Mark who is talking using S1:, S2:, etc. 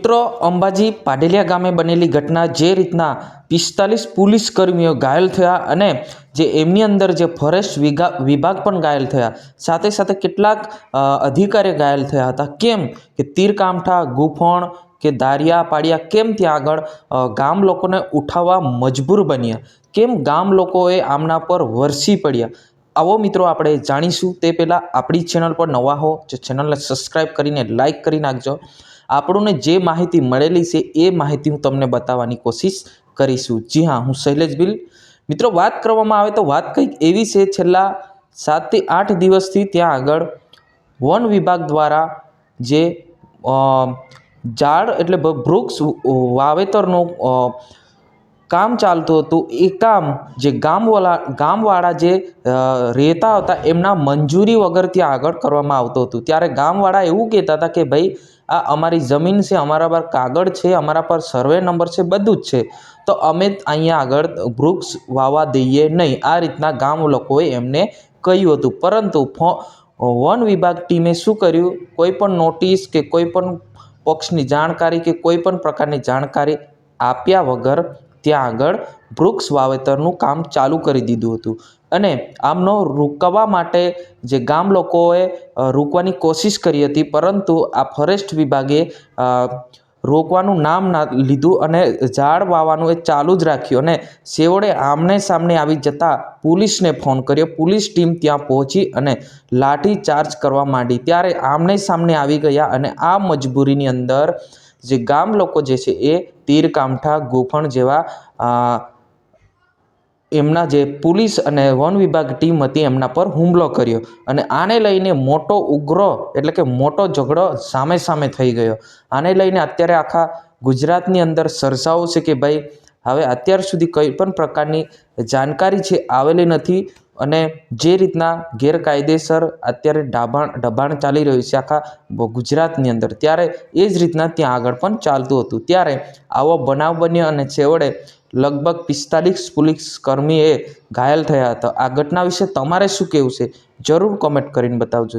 S1: મિત્રો, અંબાજી પાડેલિયા ગામે બનેલી ઘટના જે રીતના પિસ્તાલીસ પોલીસ કર્મીઓ ઘાયલ થયા અને જે એમની અંદર જે ફોરેસ્ટ વિભાગ પણ ઘાયલ થયા, સાથે સાથે કેટલાક અધિકારીઓ ઘાયલ થયા હતા. કેમ કે તીરકામઠા, ગુફણ કે દારિયા પાડિયા કેમ ત્યાં આગળ ગામ લોકોને ઉઠાવવા મજબૂર બન્યા? કેમ ગામ લોકોએ આમના પર વરસી પડ્યા? આવો મિત્રો આપણે જાણીશું. તે પહેલાં આપણી ચેનલ પર નવા હો જે ચેનલને સબસ્ક્રાઈબ કરીને લાઈક કરી નાખજો. આપણને જે માહિતી મળેલી છે એ માહિતી હું તમને બતાવવાની કોશિશ કરીશું. જી હા, હું શૈલેષ બિલ. મિત્રો, વાત કરવામાં આવે તો વાત કંઈક એવી છે, છેલ્લા સાતથી આઠ દિવસથી ત્યાં આગળ વન વિભાગ દ્વારા જે ઝાડ એટલે વૃક્ષ, વાવેતરનું કામ ચાલતું હતું, એ કામ જે ગામવાળા ગામવાળા જે રહેતા હતા, એમના મંજૂરી વગર ત્યાં આગળ કરવામાં આવતું હતું. ત્યારે ગામવાળા એવું કહેતા હતા કે, ભાઈ, આ અમારી જમીન છે, અમારા પર કાગળ છે, અમારા પર સર્વે નંબર છે, બધું જ છે. તો અમે અહીંયા આગળ વૃક્ષ વાવવા દઈએ નહીં. આ રીતના ગામ લોકોએ એમને કહ્યું હતું. પરંતુ વન વિભાગ ટીમે શું કર્યું? કોઈ પણ નોટિસ કે કોઈ પણ પક્ષની જાણકારી કે કોઈ પણ પ્રકારની જાણકારી આપ્યા વગર ત્યાં આગળ વૃક્ષ વાવેતરનું કામ ચાલુ કરી દીધું હતું. અને આમનો રોકવા માટે જે ગામ લોકોએ રોકવાની કોશિશ કરી હતી, પરંતુ આ ફોરેસ્ટ વિભાગે રોકવાનું નામ ના લીધું અને ઝાડ વાવવાનું એ ચાલુ જ રાખ્યું અને છેવટે આમને સામને આવી જતાં પોલીસને ફોન કર્યો. પોલીસ ટીમ ત્યાં પહોંચી અને લાઠી ચાર્જ કરવા માંડી. ત્યારે આમને સામને આવી ગયા અને આ મજબૂરીની અંદર જે ગામ લોકો જે છે એ તીર, કામઠા, ગોફણ જેવા એમના જે પોલીસ અને વન વિભાગ ટીમ હતી એમના પર હુમલો કર્યો અને આને લઈને મોટો ઉગ્ર એટલે કે મોટો ઝઘડો સામે સામે થઈ ગયો. આને લઈને અત્યારે આખા ગુજરાતની અંદર સરસાવો છે કે ભાઈ, હવે અત્યાર સુધી કંઈ પણ પ્રકારની જાણકારી છે આવેલી નથી. અને જે રીતના ગેરકાયદેસર અત્યારે ડાભાણ દબાણ ચાલી રહ્યું છે આખા ગુજરાતની અંદર, ત્યારે એ જ રીતના ત્યાં આગળ પણ ચાલતું હતું. ત્યારે આવો બનાવ બન્યો અને છેવડે લગભગ પિસ્તાલીસ પોલીસ કર્મીએ ઘાયલ થયા હતા. આ ઘટના વિશે તમારે શું કહેવું છે? જરૂર કોમેન્ટ કરીને બતાવજો.